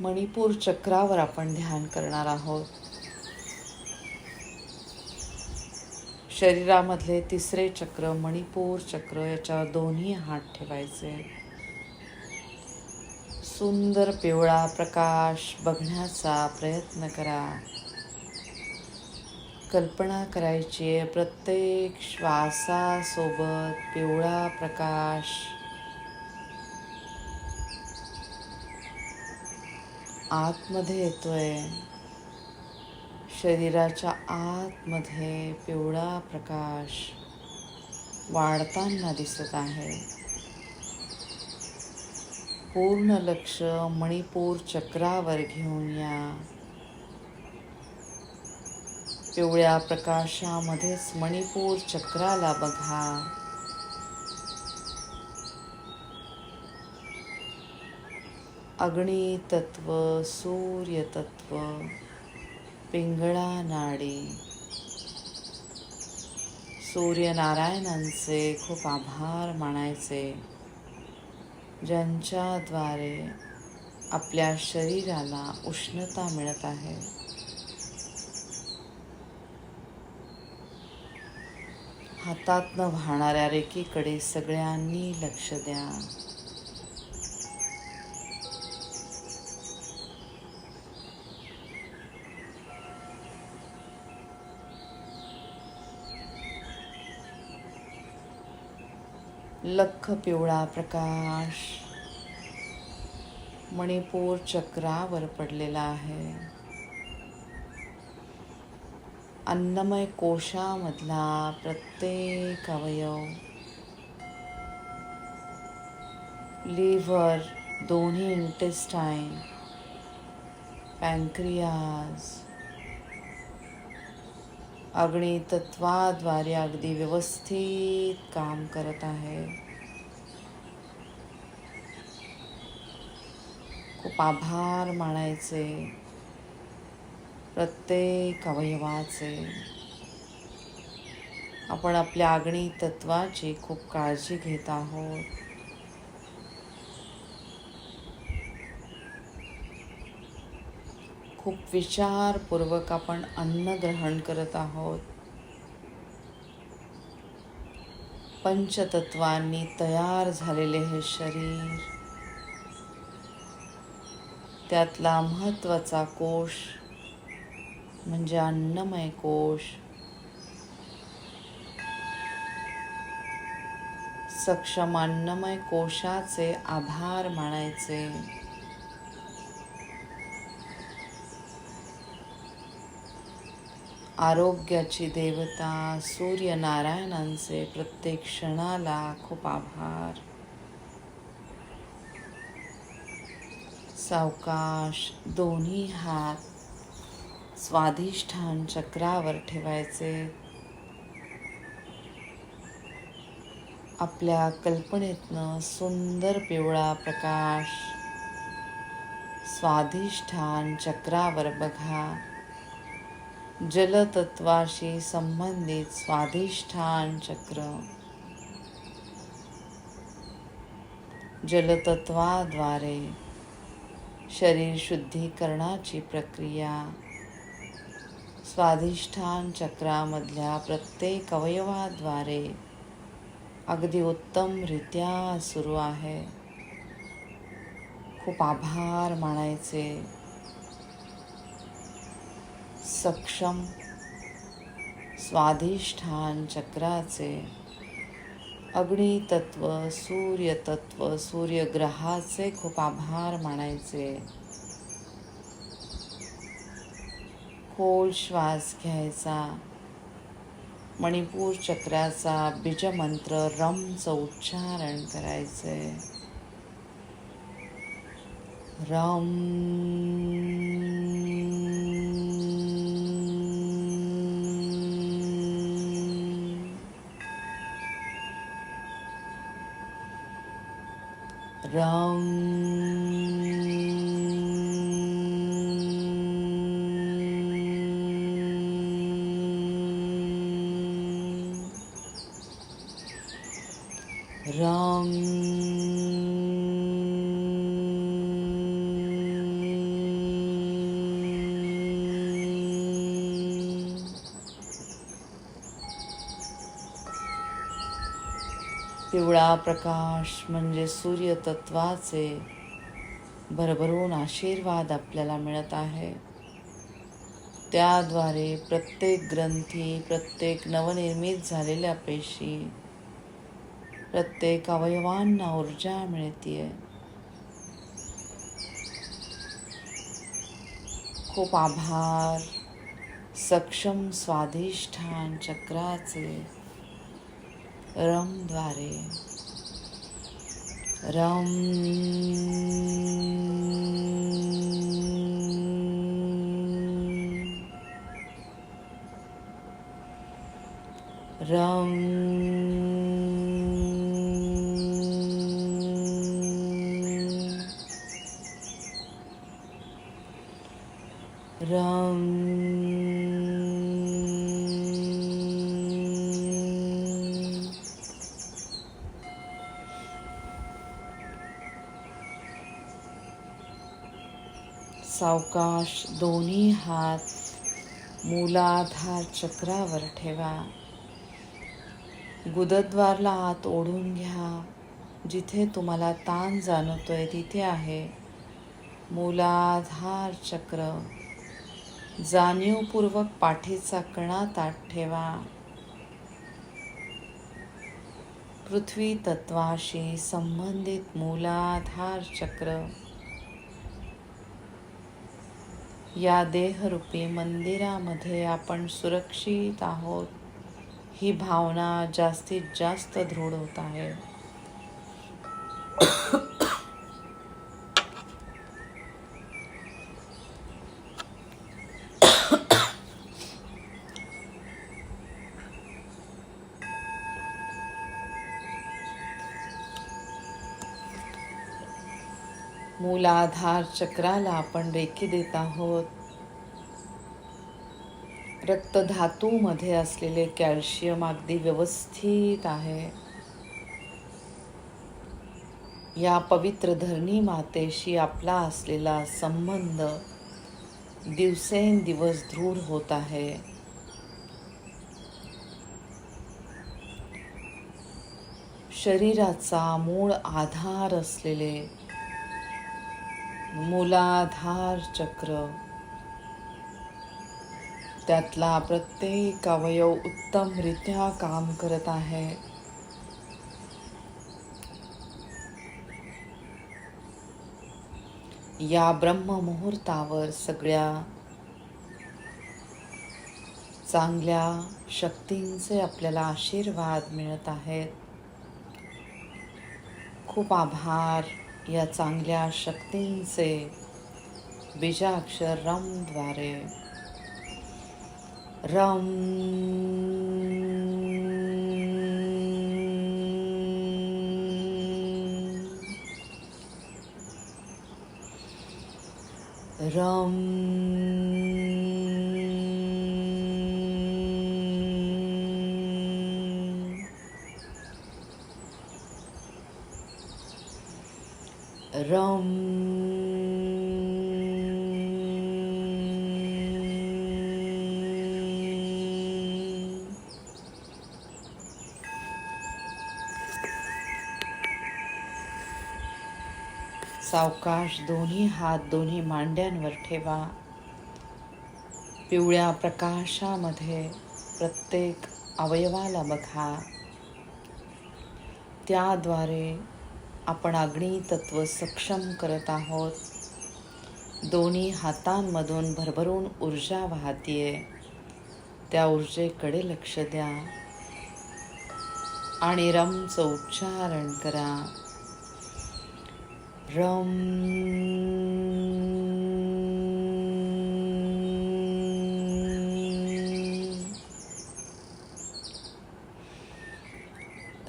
मणिपूर चक्रावर आपण ध्यान करणार आहोत. शरीरामधले तिसरे चक्र मणिपूर चक्र याच्यावर दोन्ही हात ठेवायचे. सुंदर पिवळा प्रकाश बघण्याचा प्रयत्न करा. कल्पना करायची आहे प्रत्येक श्वासासोबत पिवळा प्रकाश आतमध्ये येतोय. शरीराच्या आतमध्ये पिवळा प्रकाश वाढताना दिसत आहे. पूर्ण लक्ष मणिपूर चक्रावर घेऊन या. पिवळ्या प्रकाशामध्येच मणिपूर चक्राला बघा. अग्नितत्व सूर्यतत्व पिंगळा नाडी. सूर्यनारायणांचे खूप आभार मानायचे ज्यांच्याद्वारे आपल्या शरीराला उष्णता मिळत आहे. हातातनं वाहणाऱ्या रेकीकडे सगळ्यांनी लक्ष द्या. लख पिवळा प्रकाश. मणिपूर चक्रावर पडलेला आहे. अन्नमय कोशामधला प्रत्येक अवयव. लिव्हर दोन्ही इंटेस्टाईन पँक्रियाज अग्नितत्वाद्वारे अगदी व्यवस्थित काम करत आहे. खूप आभार मानायचे. प्रत्येक अवयवाचे. आपण आपल्या अग्नी तत्वाची खूप काळजी घेत आहोत. खूप विचारपूर्वक आपण अन्न ग्रहण करत आहोत. पंचतत्वांनी तयार झालेले हे शरीर त्यातला महत्त्वाचा कोश म्हणजे अन्नमय कोश. सक्षम अन्नमय कोशाचे आभार मानायचे. आरोग्याची देवता सूर्यनारायणांचे प्रत्येक क्षणाला खूप आभार. सावकाश दोन्ही हात स्वाधिष्ठान चक्रावर ठेवायचे. आपल्या कल्पनेतनं सुंदर पिवळा प्रकाश स्वाधिष्ठान चक्रावर बघा. जलतत्वाशी संबंधित स्वाधिष्ठान चक्र. जलतत्वाद्वारे शरीर शुद्धीकरणाची प्रक्रिया. स्वाधिष्ठान चक्रामधल्या प्रत्येक अवयवाद्वारे अगदी उत्तमरित्या सुरू आहे. खूप आभार मानायचे. सक्षम स्वाधिष्ठान चक्राचे अग्नितत्व सूर्यतत्व सूर्यग्रहाचे खूप आभार मानायचे. खोल श्वास घ्यायचा. मणिपूर चक्राचा बीजमंत्र रमचं उच्चारण करायचे. रम रम पिवळा प्रकाश म्हणजे सूर्यतत्वाचे भरभरून आशीर्वाद आपल्याला मिळत आहे. त्याद्वारे प्रत्येक ग्रंथी प्रत्येक नवनिर्मित झालेल्या पेशी प्रत्येक अवयवांना ऊर्जा मिळतीये. खूप आभार. सक्षम स्वाधिष्ठान चक्राचे रमद्वारे रम रम. रम. हात मूलाधार चक्रावर ठेवा. गुदद्वारला आत ओढून घ्या. जिथे तुम्हाला ताण जाणवतोय तिथे आहे. मूलाधार चक्र जाणीवपूर्वक पाठीचा कणा ताट ठेवा. पृथ्वी तत्वाशी संबंधित मूलाधार चक्र या देहरूपी मंदिरामध्ये आपण सुरक्षित आहोत. ही भावना जास्तीत जास्त दृढ होत आहे. मूलाधार चक्राला आपण रेखी देत आहोत. रक्तधातूमध्ये असलेले कॅल्शियम अगदी व्यवस्थित आहे. या पवित्र धरणी मातेशी आपला असलेला संबंध दिवसेंदिवस दृढ होत आहे. शरीराचा मूळ आधार असलेले मूलाधार चक्र. त्यातला प्रत्येक अवयव उत्तमरित्या काम करत आहे. या ब्रह्ममुहूर्तावर सगळ्या चांगल्या शक्तींचे आपल्याला आशीर्वाद मिळत आहेत. खूप आभार. या चांगल्या शक्तींचे बीजाक्षर रमद्वारे रम रम. रम. सावकाश दोन्ही हात दोन्ही मांड्यांवर ठेवा. पिवळ्या प्रकाशामध्ये प्रत्येक अवयवाला बघा. त्याद्वारे आपण अग्नी तत्व सक्षम करत आहोत. दोन्ही हातांमधून भरभरून ऊर्जा वाहतीये. त्या ऊर्जेकडे लक्ष द्या. आणि रमचं उच्चारण करा. रम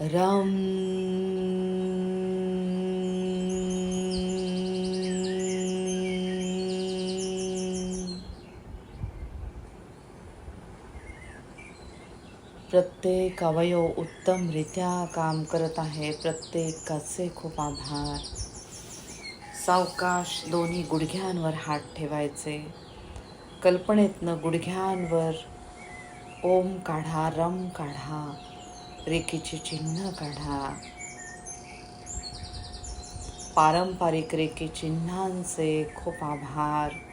रम। प्रत्येक अवयव उत्तमरित्या काम करत आहे प्रत्येकाचे खूप आभार. सावकाश दोन्ही गुडघ्यांवर हात ठेवायचे. कल्पनेतनं गुडघ्यांवर ओम काढा रम काढा रेखेचे चिन्ह काढा. पारंपरिक रेखी चिन्हांचे खूप आभार.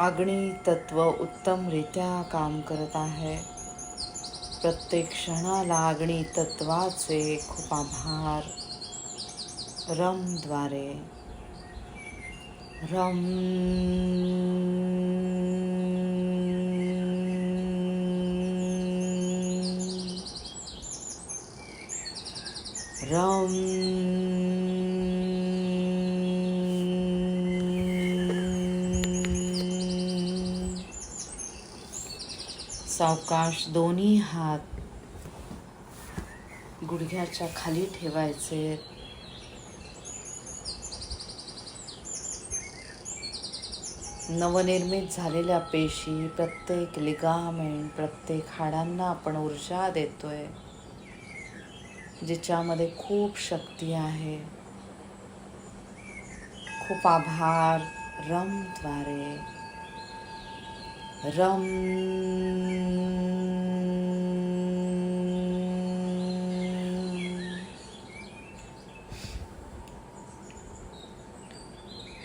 अग्नी तत्व उत्तमरित्या काम करत आहे. प्रत्येक क्षणाला अग्नी तत्वाचे खूप आभार. रमद्वारे रम. रम. अवकाश दोन्ही हात गुडघ्याच्या खाली ठेवायचे. नवनिर्मित झालेल्या पेशी प्रत्येक लिगामेंट प्रत्येक हाडांना आपण ऊर्जा देतोय जिच्यामध्ये खूप शक्ती आहे. खूप आभार. रमद्वारे. रम.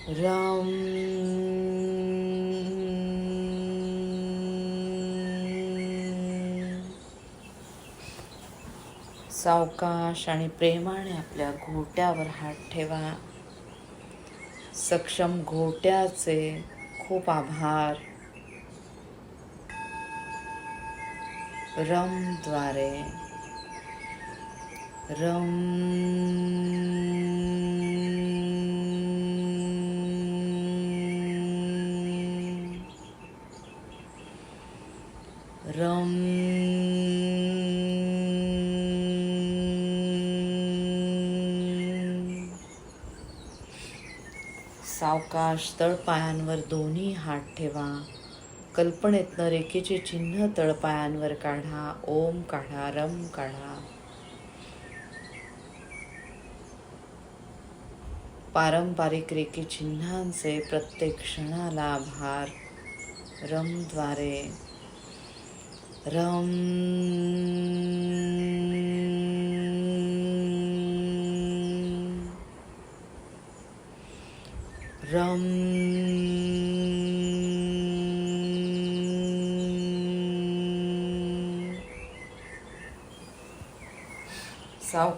रम. सावकाश आणि प्रेमाने आपल्या घोट्यावर हात ठेवा. सक्षम घोट्याचे खूप आभार. रमद्वारे रम. रम. सावकाश तळपायांवर दोन्ही हात ठेवा. कल्पनेतनं रेखेचे चिन्ह तळपायांवर काढा ओम काढा रम काढा. पारंपरिक रेखी चिन्हांचे प्रत्येक क्षणाला आभार रमद्वारे. रम रम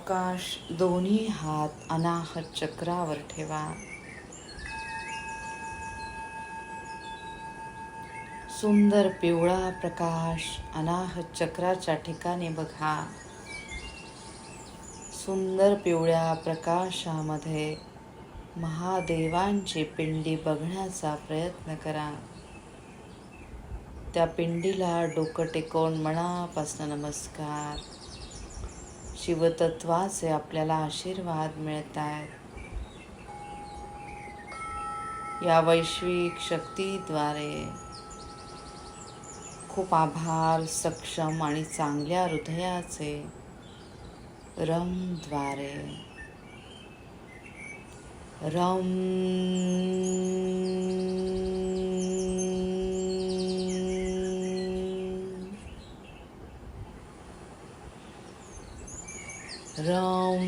सावकाश दोन्ही हात अनाहत चक्रावर ठेवा. सुंदर पिवळा प्रकाश अनाहत चक्राच्या ठिकाणी बघा. सुंदर पिवळ्या प्रकाशामध्ये महादेवांची पिंडी बघण्याचा प्रयत्न करा. त्या पिंडीला डोकं टेकवून मनापासून नमस्कार. शिवतत्वाचे आपल्याला आशीर्वाद मिळत आहेत या वैश्विक शक्तीद्वारे खूप आभार सक्षम आणि चांगल्या हृदयाचे रमद्वारे रम रम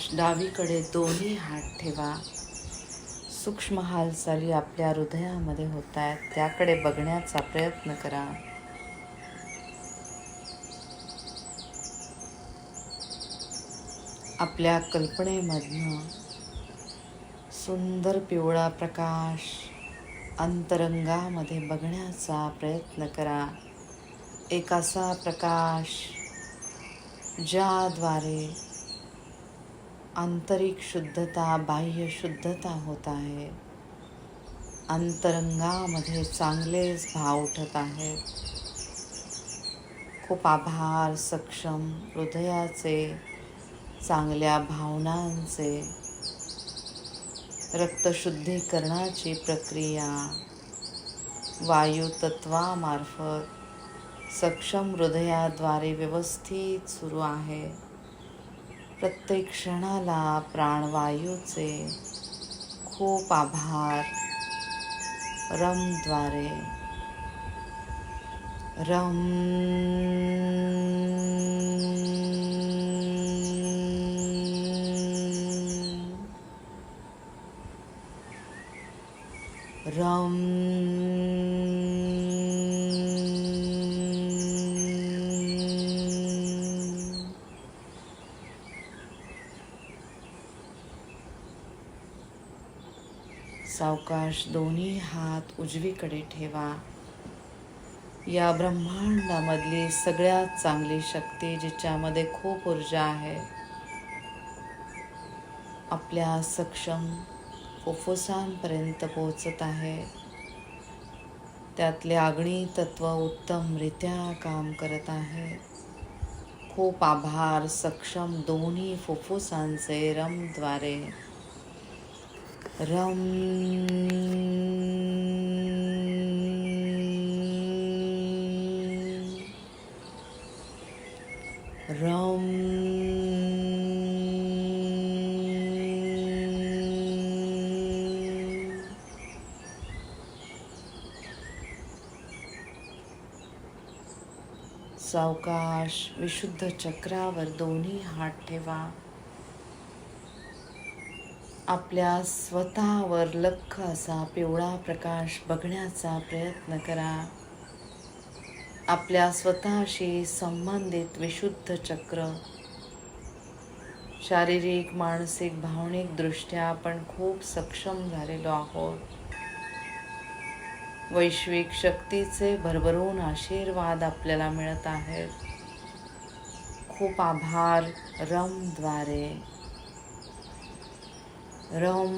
सावकाश डावीकडे दोन्ही हात ठेवा. सूक्ष्म हालचाली आपल्या हृदयामध्ये होत आहेत त्याकडे बघण्याचा प्रयत्न करा. आपल्या कल्पनेमधनं सुंदर पिवळा प्रकाश अंतरंगामध्ये बघण्याचा प्रयत्न करा. एक असा प्रकाश ज्याद्वारे आंतरिक शुद्धता बाह्य शुद्धता होत आहे. अंतरंगामध्ये चांगलेच भाव उठत आहेत खूप आभार सक्षम हृदयाचे चांगल्या भावनांचे रक्तशुद्धीकरणाची प्रक्रिया वायुतत्वामार्फत सक्षम हृदयाद्वारे व्यवस्थित सुरू आहे. प्रत्येक क्षणाला प्राणवायूचे खूप आभार. रमद्वारे रम. रम. सावकाश दोन्ही हात उजवीकडे ठेवा. या ब्रह्मांडामधली सगळ्यात चांगली शक्ती जिच्यामध्ये खूप ऊर्जा आहे आपल्या सक्षम फुफ्फुसांपर्यंत पोचत आहे. त्यातले आग्नी तत्व उत्तमरित्या काम करत आहे. खूप आभार सक्षम दोन्ही फुफ्फुसांचे रमद्वारे. रम. रम. सावकाश विशुद्ध चक्रावर दोन्ही हात ठेवा. आपल्या स्वतःवर लख असा पिवळा प्रकाश बघण्याचा प्रयत्न करा. आपल्या स्वतःशी संबंधित विशुद्ध चक्र. शारीरिक मानसिक भावनिक दृष्ट्या आपण खूप सक्षम झालेलो आहोत. वैश्विक शक्तीचे भरभरून आशीर्वाद आपल्याला मिळत आहेत. खूप आभार रमद्वारे. रम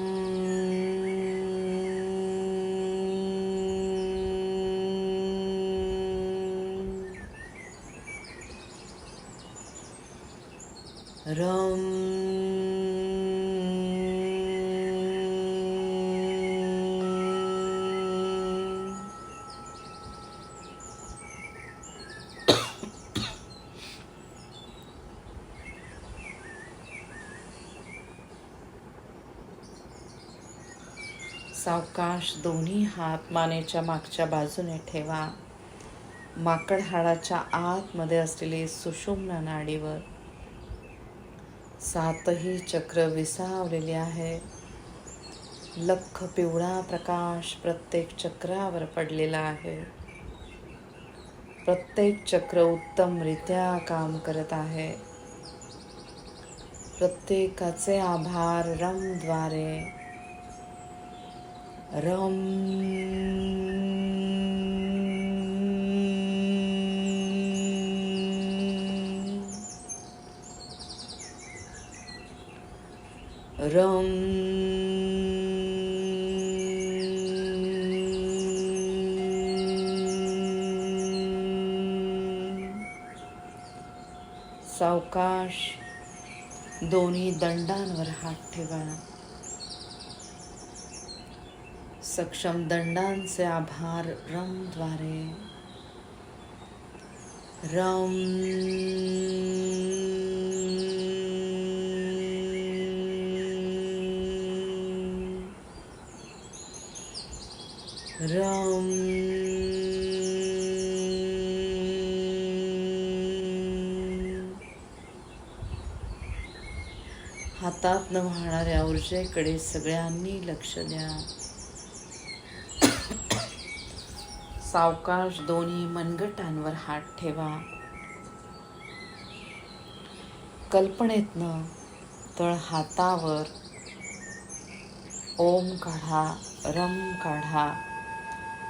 रम सावकाश दोन्ही हात मानेच्या मागच्या बाजूने ठेवा. माकड हाडाच्या आतमध्ये असलेली सुषुम्ना नाडीवर. सातही चक्र विसावलेली आहे. लख पिवळा प्रकाश प्रत्येक चक्रावर पडलेला आहे. प्रत्येक चक्र उत्तमरित्या काम करत आहे. प्रत्येकाचे आभार रमद्वारे रम. रम. सावकाश दोन्ही दंडांवर हात ठेवा. सक्षम दंडांचे आभार रमद्वारे रम। रम। हातात न वाहणाऱ्या ऊर्जेकडे सगळ्यांनी लक्ष द्या। सावकाश दोन्ही मनगटांवर हात ठेवा. कल्पनेतनं तळ हातावर ओम काढा रम काढा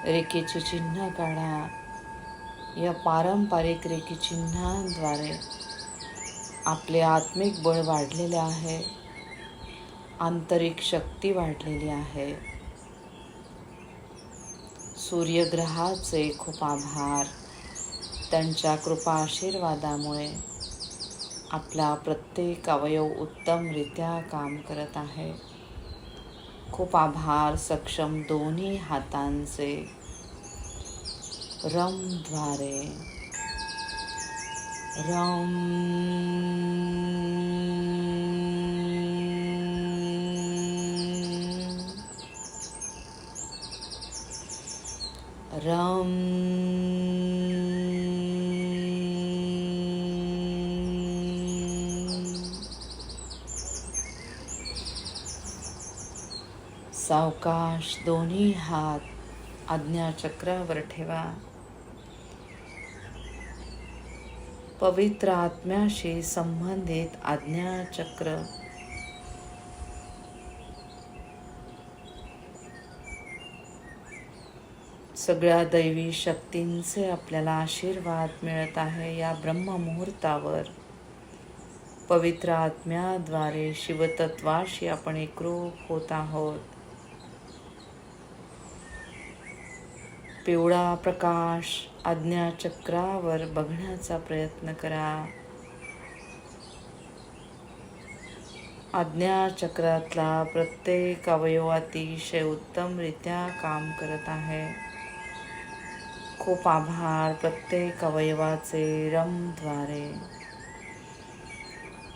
रेखेचे चिन्ह काढा. या पारंपरिक रेखी चिन्हांद्वारे आपले आत्मिक बळ वाढलेले आहे. आंतरिक शक्ती वाढलेली आहे. सूर्यग्रहाचे खूप आभार. त्यांच्या कृपा आशीर्वादामुळे आपला प्रत्येक अवयव उत्तमरित्या काम करत आहे. खूप आभार सक्षम दोन्ही हातांचे. रमद्वारे. रम रम। सावकाश दोन्ही हात आज्ञाचक्रावर ठेवा. पवित्र आत्म्याशी संबंधित आज्ञाचक्र सगळ्या दैवी शक्तींचे आपल्याला आशीर्वाद मिळत आहे या ब्रह्ममुहूर्तावर. पवित्र आत्म्याद्वारे शिवतत्वाशी आपण एकरूप होत आहोत. पिवळा प्रकाश आज्ञाचक्रावर बघण्याचा प्रयत्न करा. आज्ञाचक्रातला प्रत्येक अवयव अतिशय उत्तमरित्या काम करत आहे. खूप आभार प्रत्येक अवयवाचे रमद्वारे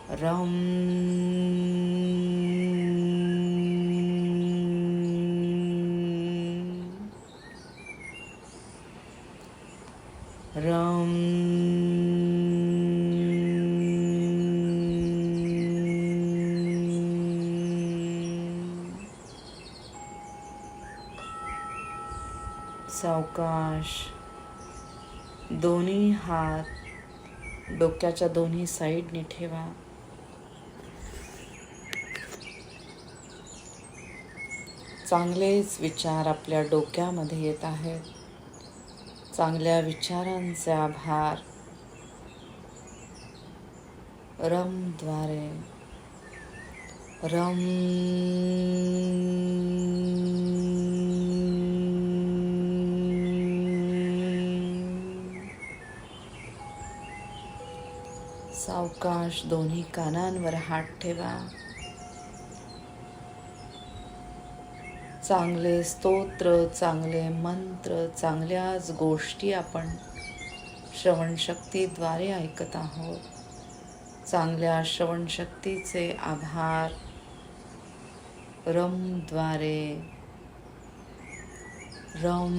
रम. रम. सावकाश. दोन्ही हात डोक्याच्या दोन्ही साईडने ठेवा. चांगलेच विचार आपल्या डोक्यामध्ये येत आहेत. चांगल्या विचारांचे आभार. रमद्वारे. रम सावकाश दोन्ही कानांवर हात ठेवा. चांगले स्तोत्र चांगले मंत्र चांगल्याच गोष्टी आपण श्रवणशक्तीद्वारे ऐकत आहोत. चांगल्या श्रवणशक्तीचे आभार रमद्वारे रम.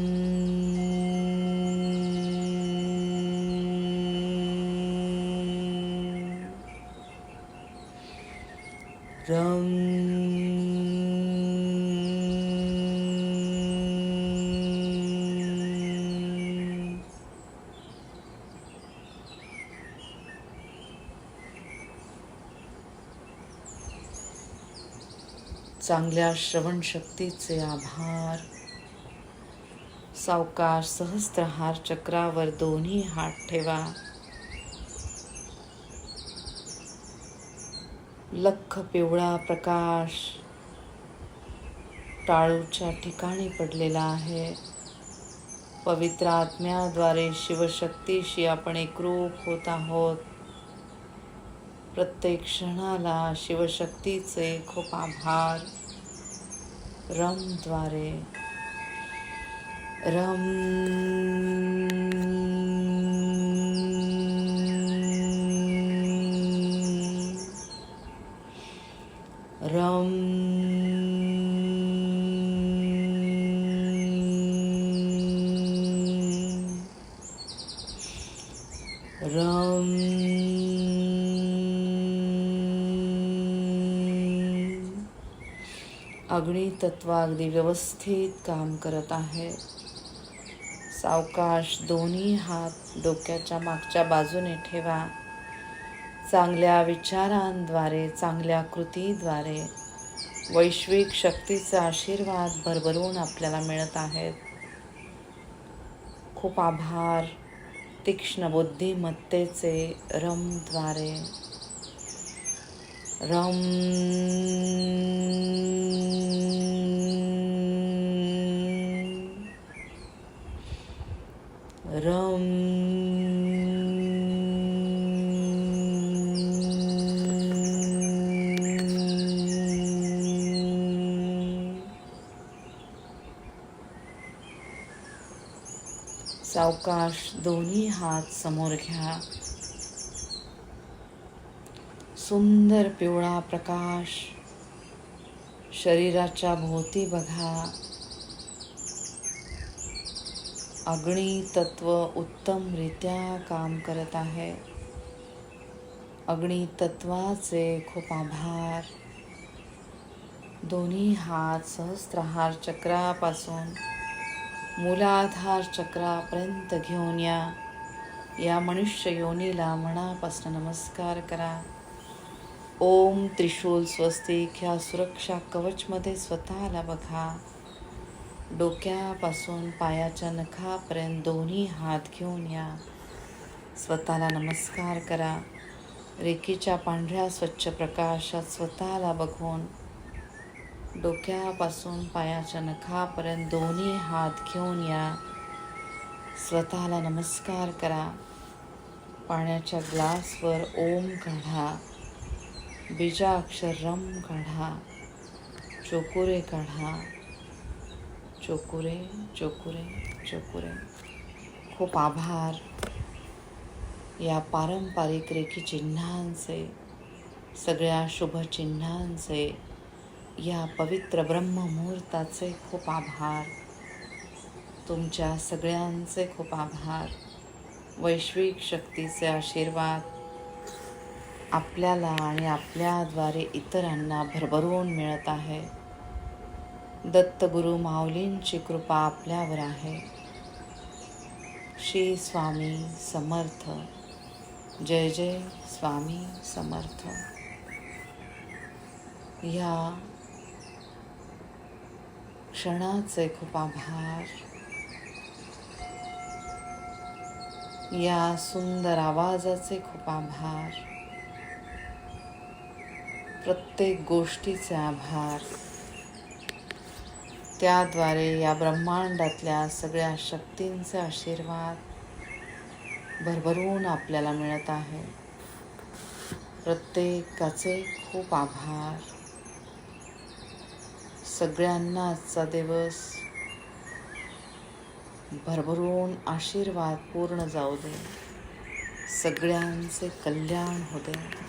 चांगल्या श्रवणशक्तीचे आभार. सावकाश सहस्त्रहार चक्रावर दोन्ही हात ठेवा. लख पिवळा प्रकाश टाळूच्या ठिकाणी पडलेला आहे. पवित्र आत्म्याद्वारे शिवशक्तीशी आपण एकरूप होत आहोत. प्रत्येक क्षणाला शिवशक्तीचे खूप आभार. रमद्वारे. रम रम अग्नी तत्व अगदी व्यवस्थित काम करत आहे. सावकाश दोन्ही हात डोक्याच्या मागच्या बाजूने ठेवा. चांगल्या विचारांद्वारे चांगल्या कृतीद्वारे वैश्विक शक्तीचा आशीर्वाद भरभरून आपल्याला मिळत आहेत. खूप आभार. तीक्ष्ण बुद्धिमत्तेचे रमद्वारे. रम। रं सावकाश दोन्ही हात समोर घ्या. सुंदर पिवळा प्रकाश. शरीराच्या भोवती बघा. अग्नी तत्व उत्तमरित्या काम करत आहे. अग्नी तत्वाचे खूप आभार. दोन्ही हात सहस्त्रहार चक्रापासून मूलाधार चक्रापर्यंत घेऊन या. या मनुष्य योनीला मनापासून नमस्कार करा. ओम त्रिशूल स्वस्तिक ह्या सुरक्षा कवचमध्ये स्वतःला बघा. डोक्यापासून पायाच्या नखापर्यंत दोन्ही हात घेऊन या. स्वतःला नमस्कार करा. रेखीच्या पांढऱ्या स्वच्छ प्रकाशात स्वतःला बघून डोक्यापासून पायाच्या नखापर्यंत दोन्ही हात घेऊन या. स्वतःला नमस्कार करा. पाण्याच्या ग्लासवर ओम काढा. बीजाक्षर रम काढा. चोकुरे काढा. चोकुरे चोकुरे चोकुरे. खूप आभार. या पारंपरिक रेखी चिन्हांचे सगळ्या शुभचिन्हांचे या पवित्र ब्रह्ममुहूर्ताचे खूप आभार. तुमच्या सगळ्यांचे खूप आभार. वैश्विक शक्तीचे आशीर्वाद. आपल्याला आणि आपल्याद्वारे इतरांना भरभरून मिळत आहे. दत्तगुरु माऊलींची कृपा आपल्यावर आहे. श्री स्वामी समर्थ. जय जय स्वामी समर्थ. या क्षणाचे खूप आभार या सुंदर आवाजाचे खूप आभार प्रत्येक गोष्टीचे आभार. त्याद्वारे या ब्रह्मांडातल्या सगळ्या शक्तींचे आशीर्वाद भरभरून आपल्याला मिळत आहे. प्रत्येकाचे खूप आभार. सगळ्यांना आजचा दिवस भरभरून आशीर्वाद पूर्ण जाऊ दे. सगळ्यांचे कल्याण होते दे